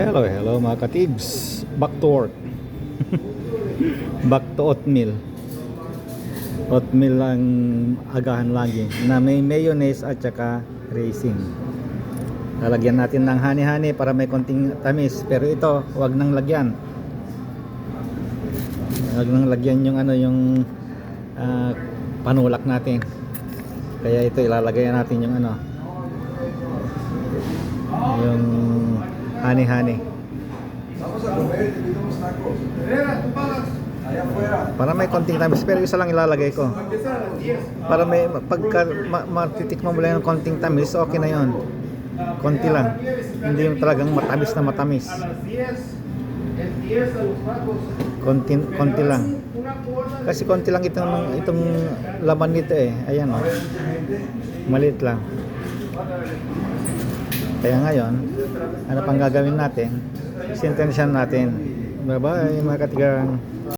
Hello, hello mga katibs. Back to work. Back to oatmeal. Oatmeal ang agahan lagi na may mayonnaise at saka raisin. Lalagyan natin ng honey-honey para may konting tamis. Pero ito, wag nang lagyan. Wag nang lagyan yung ano yung ah, panulak natin. Kaya ito ilalagay natin yung ano yung honey-honey. Vamos a comer, unos tacos. Para may konting tamis pero isa lang ilalagay ko. Empieza a las 10. Para may pagka ma, matitikman mo lang ng konting tamis, okay na 'yon. Konti lang. Hindi yung talagang matamis na matamis. A las 10 empiezan los tacos. Konti konti lang. Kasi konti lang itong itong laman nito eh. Ayan oh. Maliit lang. Kaya ngayon, ano pang gagawin natin? Sintensyon natin. Bye-bye mga katigang.